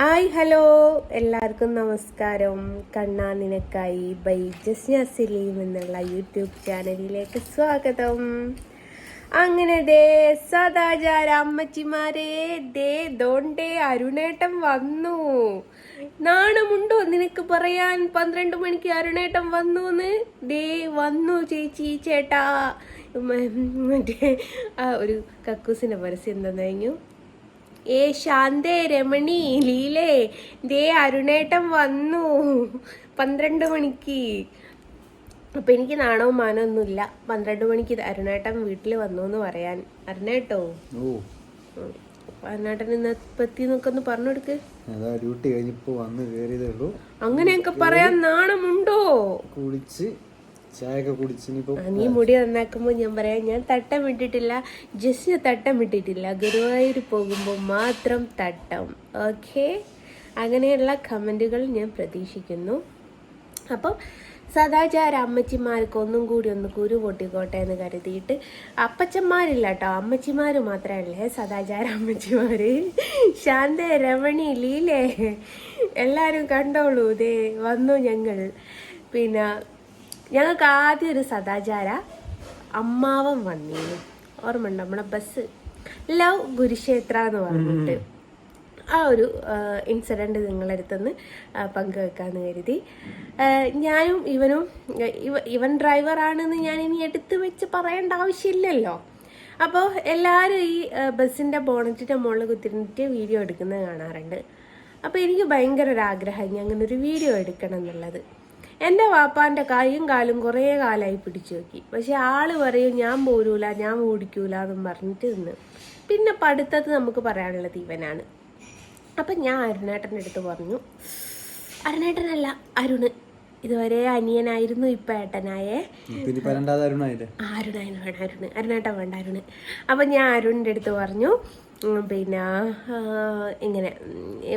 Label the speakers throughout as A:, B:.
A: Hi hello. എല്ലാവർക്കും നമസ്കാരം. കണ്ണാ നിനക്കായി ബൈ ജസ്ന എന്നുള്ള യൂട്യൂബ് ചാനലിലേക്ക് സ്വാഗതം. അങ്ങനെ ദേ സദാചാര അമ്മച്ചിമാരെ ദേ ദോണ്ടേ അരുണേട്ടം വന്നു. നാണമുണ്ടോ നിനക്ക് പറയാൻ? പന്ത്രണ്ട് മണിക്ക് അരുണേട്ടം വന്നു എന്ന് ദേ വന്നു ചേച്ചി ചേട്ടാ. മറ്റേ ആ ഒരു കക്കൂസിന്റെ പരസ്യം എന്താ ഏ ശാന്തേ രമണി ലീലേ ദേ അരുണേട്ടം വന്നു. പന്ത്രണ്ട് മണിക്ക്. അപ്പൊ എനിക്ക് നാണവും മാനവും ഒന്നുമില്ല പന്ത്രണ്ട് മണിക്ക് അരുണേട്ടം അരുണേട്ടൻ വീട്ടിൽ വന്നു എന്ന് പറയാൻ. അരുണേട്ടോ? അരുണേട്ടൻ ഇന്ന് പറ്റി എന്നൊക്കെ ഒന്ന് പറഞ്ഞു കൊടുക്ക്.
B: ഡ്യൂട്ടി കഴിഞ്ഞിപ്പോ വന്ന് കേറിയതേ ഉള്ളൂ.
A: അങ്ങനെയൊക്കെ പറയാൻ നാണമുണ്ടോ?
B: കുളിച്ച് കുടിച്ച്
A: നീ മുടി നന്നാക്കുമ്പോ ഞാൻ പറയാം ഞാൻ തട്ടം ഇട്ടിട്ടില്ല. ജസ്റ്റ് തട്ടം ഇട്ടിട്ടില്ല. ഗുരുവായൂർ പോകുമ്പോൾ മാത്രം തട്ടം. ഓക്കെ അങ്ങനെയുള്ള കമന്റുകൾ ഞാൻ പ്രതീക്ഷിക്കുന്നു. അപ്പം സദാചാര അമ്മച്ചിമാർക്ക് ഒന്നും കൂടി ഒന്ന് കുരു പൊട്ടിക്കോട്ടെ എന്ന് കരുതിയിട്ട് അപ്പച്ചന്മാരില്ല കേട്ടോ അമ്മച്ചിമാർ മാത്രമല്ലേ സദാചാര അമ്മച്ചിമാർ ശാന്ത രമണി ലീലേ എല്ലാവരും കണ്ടോളൂ ഇതേ വന്നു ഞങ്ങൾ. പിന്നെ ഞങ്ങൾക്ക് ആദ്യം ഒരു സദാചാര അമ്മാവൻ വന്നിരുന്നു ഓർമ്മയുണ്ട്? നമ്മുടെ ബസ് ലവ് ഗുരുക്ഷേത്ര എന്ന് പറഞ്ഞിട്ട് ആ ഒരു ഇൻസിഡന്റ് നിങ്ങളടുത്തുനിന്ന് പങ്കുവെക്കാമെന്ന് കരുതി. ഞാനും ഇവനും ഇവ ഇവൻ ഡ്രൈവറാണെന്ന് ഞാൻ ഇനി എടുത്തു വെച്ച് പറയേണ്ട ആവശ്യമില്ലല്ലോ. അപ്പോൾ എല്ലാവരും ഈ ബസ്സിന്റെ ബോണറ്റിന്റെ മുകളിൽ കുത്തിരുന്നിട്ട് വീഡിയോ എടുക്കുന്നത് കാണാറുണ്ട്. അപ്പോൾ എനിക്ക് ഭയങ്കര ഒരു ആഗ്രഹം ഇനി അങ്ങനെ ഒരു വീഡിയോ എടുക്കണം എന്നുള്ളത്. എന്റെ വാപ്പാന്റെ കൈയും കാലും കുറേ കാലമായി പിടിച്ചു നോക്കി. പക്ഷെ ആൾ പറയും ഞാൻ പോരൂല ഞാൻ ഓടിക്കൂല എന്നും പറഞ്ഞിട്ട് നിന്ന്. പിന്നെ പഠിത്തത് നമുക്ക് പറയാനുള്ളത് ഇവനാണ്. അപ്പം ഞാൻ അരുണേട്ടന്റെ അടുത്ത് പറഞ്ഞു അരുണേട്ടനല്ല അരുണ് ഇതുവരെ അനിയനായിരുന്നു ഇപ്പം ഏട്ടനായേ. അരുണായിരുന്നു വേണ്ട അരുണ് അരുണേട്ടൻ വേണ്ട അരുണ് അപ്പം ഞാൻ അരുണിന്റെ അടുത്ത് പറഞ്ഞു പിന്നെ ഇങ്ങനെ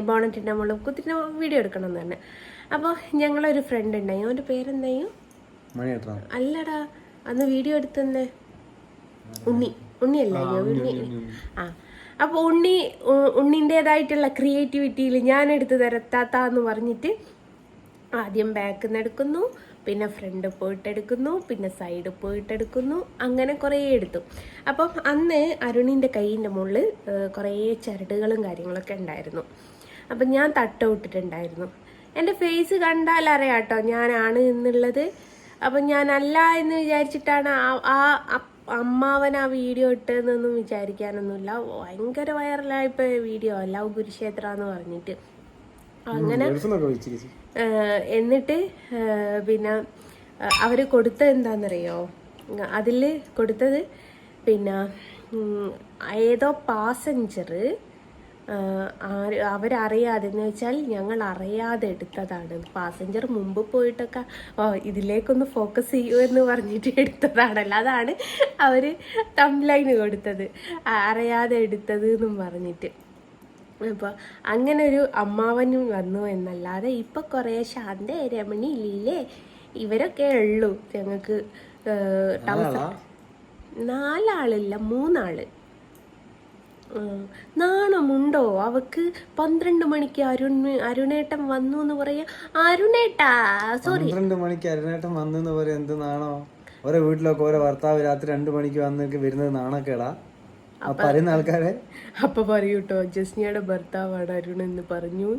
A: ബോണറ്റിന്റെ മുകളിൽ കുത്തിട്ട് വീഡിയോ എടുക്കണം എന്ന് പറഞ്ഞു അപ്പോൾ ഞങ്ങളൊരു ഫ്രണ്ട് ഉണ്ടായി. അവന്റെ പേരെന്തായും? അല്ലടാ അന്ന് വീഡിയോ എടുത്തന്നെ. ഉണ്ണി. ഉണ്ണിയല്ല? ഉണ്ണി. ആ. അപ്പോൾ ഉണ്ണി ഉണ്ണിന്റേതായിട്ടുള്ള ക്രിയേറ്റിവിറ്റിയിൽ ഞാൻ എടുത്ത് തരത്താത്താന്ന് പറഞ്ഞിട്ട് ആദ്യം ബാക്കിൽ നിന്ന് എടുക്കുന്നു പിന്നെ ഫ്രണ്ട് പോയിട്ട് എടുക്കുന്നു പിന്നെ സൈഡ് പോയിട്ട് എടുക്കുന്നു അങ്ങനെ കുറേ എടുത്തു. അപ്പം അന്ന് അരുണിന്റെ കൈയിന്റെ മുകളിൽ കുറേ ചരടുകളും കാര്യങ്ങളൊക്കെ ഉണ്ടായിരുന്നു. അപ്പം ഞാൻ തട്ട വിട്ടിട്ടുണ്ടായിരുന്നു. എന്റെ ഫേസ് കണ്ടാൽ അറിയാം കേട്ടോ ഞാനാണ് എന്നുള്ളത്. അപ്പം അല്ല എന്ന് വിചാരിച്ചിട്ടാണ് ആ- അമ്മാവൻ ആ വീഡിയോ ഇട്ടതെന്നൊന്നും വിചാരിക്കാനൊന്നുമില്ല. ഭയങ്കര വൈറലായിപ്പോ വീഡിയോ അല്ല കുരുക്ഷേത്ര എന്ന് പറഞ്ഞിട്ട്. അങ്ങനെ എന്നിട്ട് പിന്നെ അവർ കൊടുത്തത് എന്താണെന്നറിയോ? അതിൽ കൊടുത്തത് പിന്നെ ഏതോ ഏതോ പാസഞ്ചർ അവരറിയാതെ എന്ന് വെച്ചാൽ ഞങ്ങൾ അറിയാതെ എടുത്തതാണ് പാസഞ്ചർ മുമ്പ് പോയിട്ടൊക്കെ ഓ ഇതിലേക്കൊന്ന് ഫോക്കസ് ചെയ്യൂ എന്ന് പറഞ്ഞിട്ട് എടുത്തതാണല്ലോ അതാണ് അവർ തംലൈന് കൊടുത്തത് അറിയാതെ എടുത്തത് എന്നും പറഞ്ഞിട്ട് അപ്പോൾ അങ്ങനെ ഒരു അമ്മാവനും വന്നു എന്നല്ലാതെ ഇപ്പോൾ കുറേ ശാന്ത രമണി ലീലേ ഇവരൊക്കെ ഉള്ളൂ ഞങ്ങൾക്ക്
B: നാലാളാ?
A: നാലാളില്ല മൂന്നാൾ. നാണമുണ്ടോ? അവക്ക് പന്ത്രണ്ട് മണിക്ക് അരുൺ അരുണേട്ടൻ വന്നു എന്ന് പറയാ അരുണേട്ടാ സോറി
B: പന്ത്രണ്ട് മണിക്ക് അരുണേട്ടൻ വന്നെന്ന് പറയാ എന്ത് നാണോ? ഓരോ വീട്ടിലൊക്കെ ഓരോ ഭർത്താവ് രാത്രി രണ്ടു മണിക്ക് വന്നൊക്കെ വരുന്നത് നാണക്കേടാ? പറയുന്ന ആൾക്കാരെ?
A: അപ്പൊ പറയൂ കേട്ടോ ജസ്നിയുടെ ഭർത്താവാണ് അരുൺ എന്ന് പറഞ്ഞു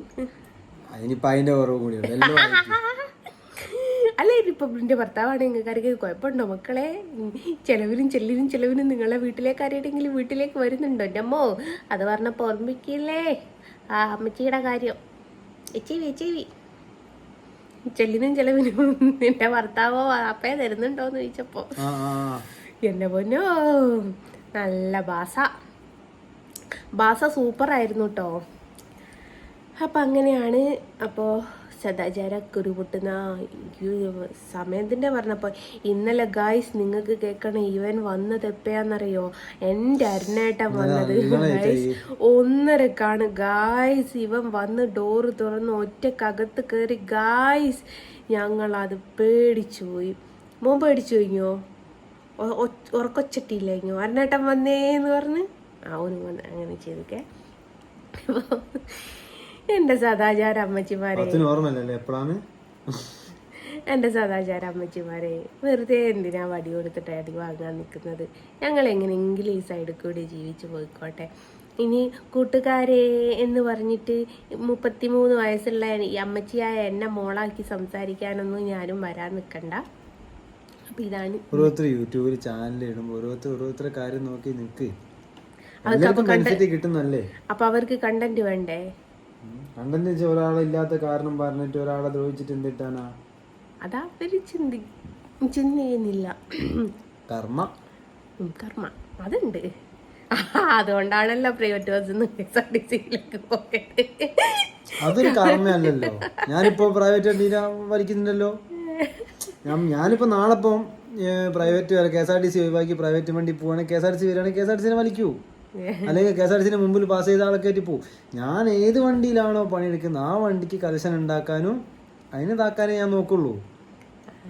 B: അതിനിപ്പോ അതിന്റെ കുറവ് കൂടിയുണ്ട്.
A: അല്ല ഇപ്പൊ എന്റെ ഭർത്താവാണ് നിങ്ങൾക്കാർക്ക് കുഴപ്പമുണ്ടോ മക്കളെ? ചിലവിനും ചെല്ലിനും ചെലവിനും നിങ്ങളെ വീട്ടിലേക്ക് ആരെങ്കിലും വീട്ടിലേക്ക് വരുന്നുണ്ടോ? എന്റെ അമ്മോ അത് പറഞ്ഞപ്പോൾ ഓർമ്മിക്കില്ലേ? ആ അമ്മച്ചിയുടെ കാര്യം. എച്ചിവി എച്ചിവി ചെല്ലിനും ചെലവിനും നിന്റെ ഭർത്താവോ അപ്പേ തരുന്നുണ്ടോന്ന് ചോദിച്ചപ്പോ. എന്റെ പൊന്നോ നല്ല ബാസ. ബാസ സൂപ്പർ ആയിരുന്നു കേട്ടോ അപ്പം അങ്ങനെയാണ്. അപ്പോൾ സദാചാര കുരുപൊട്ടുന്ന സമയത്തിന്റെ പറഞ്ഞപ്പോൾ ഇന്നലെ ഗായ്സ് നിങ്ങൾക്ക് കേൾക്കണം ഇവൻ വന്നത് എപ്പോഴാണെന്നറിയോ എന്റെ അരുണേട്ടൻ വന്നത്. ഗായ്സ് ഒന്നരക്കാണ്. ഗായ്സ് ഇവൻ വന്ന് ഡോറ് തുറന്ന് ഒറ്റക്കകത്ത് കയറി ഗായ്സ് ഞങ്ങളത് പേടിച്ചു പോയി. മോൻ പേടിച്ചു കഴിഞ്ഞോ ഒ- കഴിഞ്ഞോ അരുണേട്ടൻ വന്നേന്ന് പറഞ്ഞ്? ആ ഒന്ന് അങ്ങനെ ചെയ്തൊക്കെ. എന്റെ സദാചാര അമ്മച്ചിമാരെ.
B: എപ്പോഴാണ്
A: എന്റെ സദാചാര അമ്മച്ചിമാരെ വെറുതെ എന്തിനാ വടി കൊടുത്തിട്ട് അടി വാങ്ങാൻ നിൽക്കുന്നത് ഞങ്ങൾ എങ്ങനെയെങ്കിലും ഈ സൈഡിൽ കൂടി ജീവിച്ചു പോയിക്കോട്ടെ. ഇനി കൂട്ടുകാരെ എന്ന് പറഞ്ഞിട്ട് മുപ്പത്തിമൂന്ന് വയസ്സുള്ള ഈ അമ്മച്ചിയായ എന്നെ മോളാക്കി സംസാരിക്കാനൊന്നും ഞാനും വരാൻ നിൽക്കണ്ട അപ്പം ഇതാണ്
B: ഓരോരുത്തർ യൂട്യൂബിൽ ചാനൽ ഇടുമ്പോൾ ഓരോരുത്തർ ഓരോരുത്തരുടെ കാര്യം നോക്കി നിൽക്ക് കിട്ടുന്നല്ലേ
A: അവർക്ക് കണ്ടന്റ് വേണ്ടേ?
B: കണ്ടെന്ന് വെച്ചാൽ ഒരാളില്ലാത്ത കാരണം പറഞ്ഞിട്ട് ഒരാളെ ദ്രോഹിച്ചിട്ട് എന്തിട്ടാനാ
A: അതാ അവർ ചിന്തി ചിന്തയുന്നില്ല
B: കർമ്മ.
A: ഉം, കർമ്മ. അതുണ്ട്. അതുകൊണ്ടാണല്ലോ private bus K S R T സിയിലേക്ക് പോയത്
B: അതൊരു കർമ്മയല്ലല്ലോ. ഞാനിപ്പോ പ്രൈവറ്റ് വണ്ടിയില വലിക്കുന്നുണ്ടല്ലോ. ഞാൻ ഞാനിപ്പോ നാളെ ഇപ്പം private K S R T C ഒഴിവാക്കി പ്രൈവറ്റ് വണ്ടി പോവാണെങ്കിൽ K S R T C വരികയാണെങ്കിൽ കെ എസ് ആർ ടി സിനെ വലിക്കൂ. അല്ലെങ്കിൽ കെ എസ് ആർ ടി സിന്റെ മുമ്പിൽ പാസ് ചെയ്ത ആളെ കയറ്റി പോകും ഞാൻ ഏത് വണ്ടിയിലാണോ പണിയെടുക്കുന്നത് ആ വണ്ടിക്ക് കലശൻ ഉണ്ടാക്കാനും അതിന് ഇതാക്കാനേ ഞാൻ നോക്കുള്ളൂ.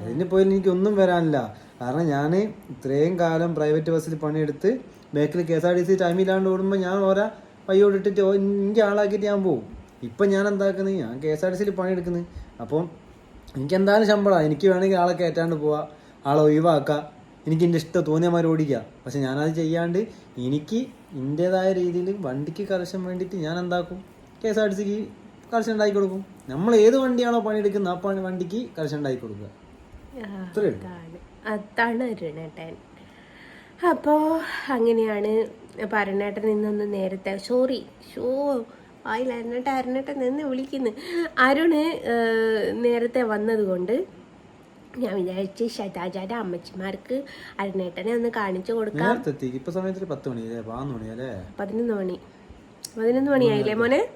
B: അതിന് പോയി എനിക്കൊന്നും വരാനില്ല. കാരണം ഞാൻ ഇത്രയും കാലം പ്രൈവറ്റ് ബസ്സിൽ പണിയെടുത്ത് ബാക്കിൽ K S R T C ടൈമില്ലാണ്ട് ഓടുമ്പോൾ ഞാൻ ഓരോ പയ്യോടിട്ടിട്ട് എനിക്ക് ആളാക്കിയിട്ട് ഞാൻ പോകും ഇപ്പം ഞാൻ എന്താക്കുന്നത്? ഞാൻ കെ എസ് ആർ ടി സിയിൽ പണിയെടുക്കുന്നത്. അപ്പം എനിക്ക് എന്തായാലും ശമ്പളമാണ് എനിക്ക് വേണമെങ്കിൽ ആളെ കയറ്റാണ്ട് പോവാം. ആളെ ഒഴിവാക്കാം. എനിക്ക് എന്റെ ഇഷ്ടം തോന്നിയ മാതിരി ഓടിക്കാം. പക്ഷെ ഞാനത് ചെയ്യാണ്ട് എനിക്ക് എന്റെതായ രീതിയിൽ വണ്ടിക്ക് കർശം വേണ്ടിയിട്ട് ഞാൻ എന്താക്കും കെ എസ് ആർ ടി സിക്ക് കർശനം ഉണ്ടാക്കി കൊടുക്കും. നമ്മൾ ഏത് വണ്ടിയാണോ പണിയെടുക്കുന്നത് ആ പണി വണ്ടിക്ക് കർശനം ഉണ്ടാക്കി കൊടുക്കുക. അപ്പോ ഉള്ളൂ.
A: അതാണ്. അതാണ് അരുണേട്ടൻ അപ്പോൾ അങ്ങനെയാണ് അപ്പോൾ അരുണേട്ടൻ ഇന്നൊന്ന് നേരത്തെ സോറി ഷോ ആയില്ല അരുണേട്ടൻ അരുണേട്ടൻ നിന്ന് വിളിക്കുന്നു. അരുണ് നേരത്തെ നേരത്തെ വന്നതുകൊണ്ട് ഞാൻ വിചാരിച്ച് ശതാചാര അമ്മച്ചിമാർക്ക് അരണേട്ടനെ ഒന്ന് കാണിച്ചു കൊടുക്കാം.
B: ഇപ്പൊ സമയത്തിൽ പത്ത് മണി പതിനൊന്ന് മണി
A: പതിനൊന്ന് മണി. പതിനൊന്ന് മണിയായില്ലേ മോനെ?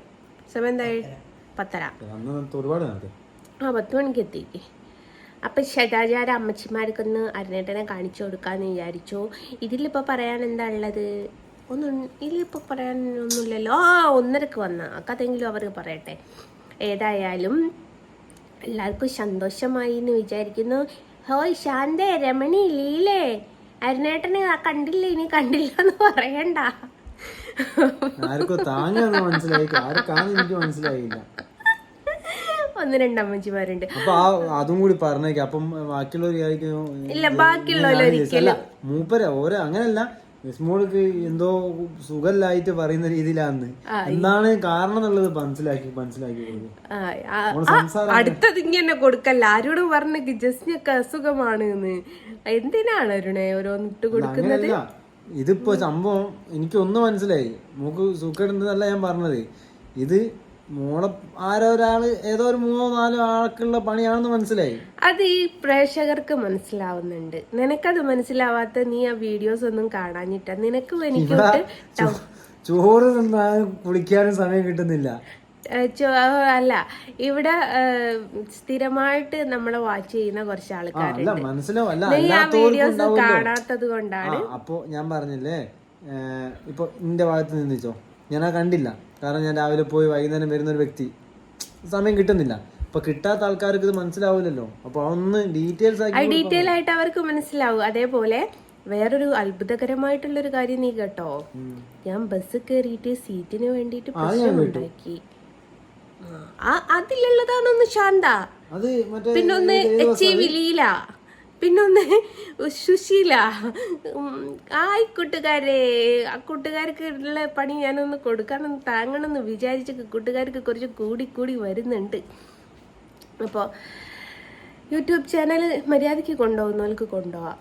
A: സമയം എന്തായി? പത്തര. ആ പത്ത് മണിക്ക് എത്തി. അപ്പം ശതാചാര അമ്മച്ചിമാർക്കൊന്ന് അരണേട്ടനെ കാണിച്ചു കൊടുക്കാന്ന് വിചാരിച്ചു. ഇതിലിപ്പോൾ പറയാൻ എന്താ ഉള്ളത്? ഒന്നും ഇതിലിപ്പോൾ പറയാൻ ഒന്നുമില്ലല്ലോ. ആ ഒന്നരക്ക് വന്ന. അക്കതെങ്കിലും അവർക്ക് പറയട്ടെ. ഏതായാലും എല്ലാവർക്കും സന്തോഷമായി എന്ന് വിചാരിക്കുന്നു. ഹോയ് ശാന്തേ രമണി ലീലേ. അരുണേട്ടനെ കണ്ടില്ല? ഇനി കണ്ടില്ല എന്ന് പറയണ്ട
B: മനസ്സിലായില്ല.
A: ഒന്ന് രണ്ട് അമ്മച്ചിമാരുണ്ട്
B: അപ്പൊ ആ അതും കൂടി പറഞ്ഞേക്കാം. അപ്പം ബാക്കിയുള്ളവർ
A: ഇല്ല ബാക്കിയുള്ളവർ
B: മൂപ്പര ഓരോ അങ്ങനല്ല. വിസ്മോൾക്ക് എന്തോ സുഖല്ലായിട്ട് പറയുന്ന രീതിയിലാന്ന്. എന്താണ് കാരണം എന്നുള്ളത് മനസ്സിലാക്കി മനസ്സിലാക്കി
A: അടുത്തത് ഇങ്ങനെ കൊടുക്കല്ല. ആരോടും പറഞ്ഞ ജസ്നൊക്കെ അസുഖമാണ് എന്തിനാണ് അരുണേ ഓരോന്നിട്ട് കൊടുക്കുന്നത്
B: അങ്ങനെയല്ല. ഇതിപ്പോ സംഭവം എനിക്കൊന്നും മനസ്സിലായി. മൂക്ക് സുഖമുണ്ടെന്നല്ല ഞാൻ പറഞ്ഞത്. ഇത് മോളെ ആരോ ഒരാൾ ഏതോ ഒരു മൂന്നോ നാലോ ആൾക്കുള്ള പണിയാണെന്ന് മനസ്സിലായി.
A: അത് ഈ പ്രേക്ഷകർക്ക് മനസ്സിലാവുന്നുണ്ട്. നിനക്കത് മനസ്സിലാവാത്ത നീ ആ വീഡിയോസ് ഒന്നും കാണാഞ്ഞിട്ട. നിനക്ക് എനിക്ക്
B: ചോ- ചോറ് തിന്നാനും കുളിക്കാനും സമയം കിട്ടുന്നില്ല.
A: അല്ല. ഇവിടെ സ്ഥിരമായിട്ട് നമ്മളെ വാച്ച് ചെയ്യുന്ന കുറച്ച്
B: ആ,
A: ആൾക്കാരുണ്ട്
B: അല്ല മനസ്സിലാവും. അല്ല
A: നീ ആ
B: അല്ലാത്തവർക്കും
A: വീഡിയോസ്
B: ഉണ്ടാവുമല്ലോ.
A: കാണാത്തത് കൊണ്ടാണ്.
B: ആ അപ്പോ ഞാൻ പറഞ്ഞില്ലേ ഏഹ്, ഇപ്പൊ നിന്റെ ഭാഗത്ത് നിന്നിച്ചോ ഞാൻ ആ കണ്ടില്ല. കാരണം ഞാൻ രാവിലെ പോയി വൈകുന്നേരം വരുന്ന ഒരു വ്യക്തി. സമയം കിട്ടുന്നില്ല. അപ്പൊ കിട്ടാത്ത ആൾക്കാർക്ക് ഇത് മനസ്സിലാവില്ലല്ലോ. അപ്പൊ ഒന്ന് ഡീറ്റെയിൽസ്
A: ഡീറ്റെയിൽ ആയിട്ട് അവർക്ക് മനസ്സിലാവും. അതേപോലെ വേറൊരു അത്ഭുതകരമായിട്ടുള്ള ഒരു കാര്യം നീ കേട്ടോ. ഞാൻ ബസ് കയറിയിട്ട് സീറ്റിന് വേണ്ടിയിട്ട് പ്രശ്നം ഉണ്ടാക്കി. ആ അതിലുള്ളതാണൊന്ന് ശാന്ത. പിന്നൊന്ന് എച്ച് ലീല പിന്നൊന്ന് സുശീല ആയി കൂട്ടുകാരെ ആ കൂട്ടുകാർക്ക് ഉള്ള പണി ഞാനൊന്ന് കൊടുക്കണം താങ്ങണമെന്ന് വിചാരിച്ച് കൂട്ടുകാർക്ക് കുറച്ച് കൂടി കൂടി വരുന്നുണ്ട്. അപ്പോൾ യൂട്യൂബ് ചാനൽ മര്യാദയ്ക്ക് കൊണ്ടുപോകുന്നവർക്ക് കൊണ്ടുപോവാം.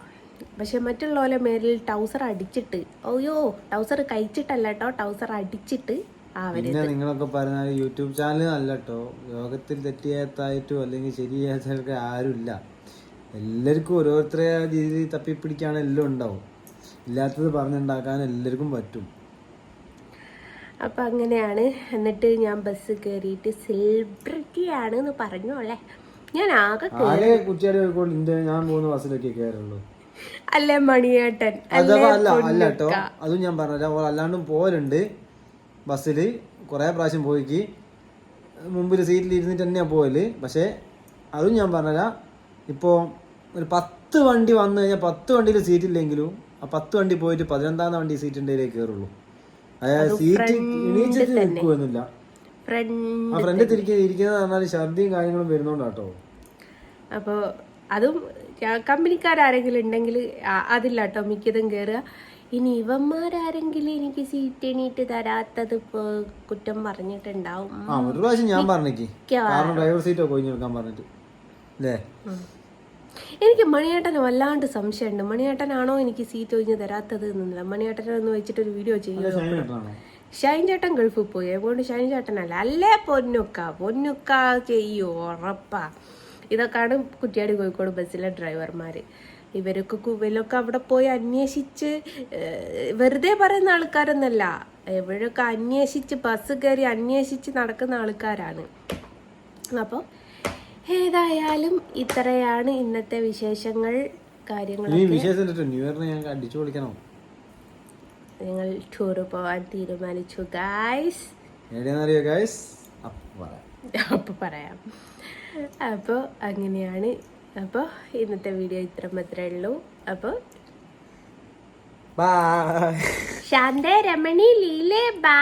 A: പക്ഷെ മറ്റുള്ളവരെ മേലിൽ ടൗസർ അടിച്ചിട്ട് ഓയോ ടൗസർ കഴിച്ചിട്ടല്ല കേട്ടോ ടൗസർ അടിച്ചിട്ട്
B: പിന്നെ നിങ്ങളൊക്കെ പറഞ്ഞാൽ യൂട്യൂബ് ചാനൽ അല്ലട്ടോ ലോകത്തിൽ തെറ്റിയാത്തായിട്ടോ അല്ലെങ്കിൽ ശരിയായ ആരുമില്ല. എല്ലാവർക്കും ഓരോരുത്തരെ രീതിയിൽ തപ്പിപ്പിടിക്കാണ് എല്ലാം ഉണ്ടാവും. ഇല്ലാത്തത് പറഞ്ഞുണ്ടാക്കാൻ എല്ലാവർക്കും പറ്റും.
A: അപ്പം അങ്ങനെയാണ്. എന്നിട്ട് ഞാൻ ബസ് കയറിയിട്ട് സെലിബ്രിറ്റി ആണ് എന്ന് പറഞ്ഞോളെ ഞാൻ ആകെ
B: ഞാൻ പോകുന്ന ബസ്സിലൊക്കെ കയറുള്ളൂ
A: അല്ലേ മണിയേട്ടൻ. അല്ലേ
B: അല്ല അല്ല കേട്ടോ. അതും ഞാൻ പറഞ്ഞു അല്ലാണ്ടും പോലുണ്ട് ബസ്സിൽ കുറേ പ്രാവശ്യം പോയിക്ക്. മുമ്പിൽ സീറ്റിൽ ഇരുന്നിട്ട് തന്നെയാണ് പോകൽ പക്ഷേ അതും ഞാൻ പറഞ്ഞില്ല ഇപ്പോൾ ഒരു പത്ത് വണ്ടി വന്നു കഴിഞ്ഞാൽ പത്ത് വണ്ടിയിൽ സീറ്റ് ഇല്ലെങ്കിലും ആ പത്ത് വണ്ടി പോയിട്ട് പതിനൊന്നാമത്തെ വണ്ടി സീറ്റിന്റെ കയറുള്ളൂ അതായത് സീറ്റ് എണീച്ചിട്ട് നിൽക്കുമെന്നില്ല ആ ഫ്രണ്ട് തിരിക്കുന്ന ഇരിക്കുന്നത് പറഞ്ഞാൽ ഛർദിയും കാര്യങ്ങളും വരുന്നോണ്ടാട്ടോ
A: അപ്പോൾ അതും കമ്പനിക്കാരെങ്കിലും ഉണ്ടെങ്കിൽ അതില്ല കേട്ടോ മിക്കതും കയറുക ഇനി ഇവന്മാരാരെങ്കിലും എനിക്ക് സീറ്റ് എണീറ്റ് തരാത്തത് ഇപ്പൊ കുറ്റം പറഞ്ഞിട്ടുണ്ടാവും.
B: ഒരു പ്രാവശ്യം ഞാൻ. കാരണം ഡ്രൈവർ സീറ്റോ കൊഞ്ഞു വെക്കാൻ പറഞ്ഞിട്ട്. അല്ലേ
A: എനിക്ക് മണിയേട്ടന് വല്ലാണ്ട് സംശയമുണ്ട്. മണിയേട്ടനാണോ എനിക്ക് സീറ്റ് ഒഴിഞ്ഞ് തരാത്തത് എന്നില്ല. മണിയേട്ടനെ ഒന്ന് വെച്ചിട്ടൊരു വീഡിയോ ചെയ്യുമോ?
B: ഷൈൻ
A: ചേട്ടൻ ഗൾഫിൽ പോയി. അതുകൊണ്ട് ഷൈൻ ചേട്ടനല്ല. അല്ലേ പൊന്നുക്ക? പൊന്നുക്ക ചെയ്യോ ഉറപ്പാ. ഇതൊക്കെയാണ് കുറ്റിയാടി കോഴിക്കോട് ബസ്സിലെ ഡ്രൈവർമാർ ഇവരൊക്കെ ഇവരൊക്കെ അവിടെ പോയി അന്വേഷിച്ച് വെറുതെ പറയുന്ന ആൾക്കാരൊന്നല്ല. ഇവരൊക്കെ അന്വേഷിച്ച് ബസ് കയറി അന്വേഷിച്ച് നടക്കുന്ന ആൾക്കാരാണ്. അപ്പോൾ ഏതായാലും ഇത്രയാണ് ഇന്നത്തെ വിശേഷങ്ങൾ കാര്യങ്ങൾ നിങ്ങൾ ടൂറ് പോവാൻ തീരുമാനിച്ചു ഗായ്സ്
B: ഗായ്സ് ഗൈസ് അപ്പം പറയാം.
A: അപ്പോൾ പറയാം. അപ്പോൾ അങ്ങനെയാണ്. അപ്പോൾ ഇന്നത്തെ വീഡിയോ ഇത്ര മാത്രമേ ഉള്ളൂ. അപ്പോൾ ശാന്ത രമണി ലീലേ ബാ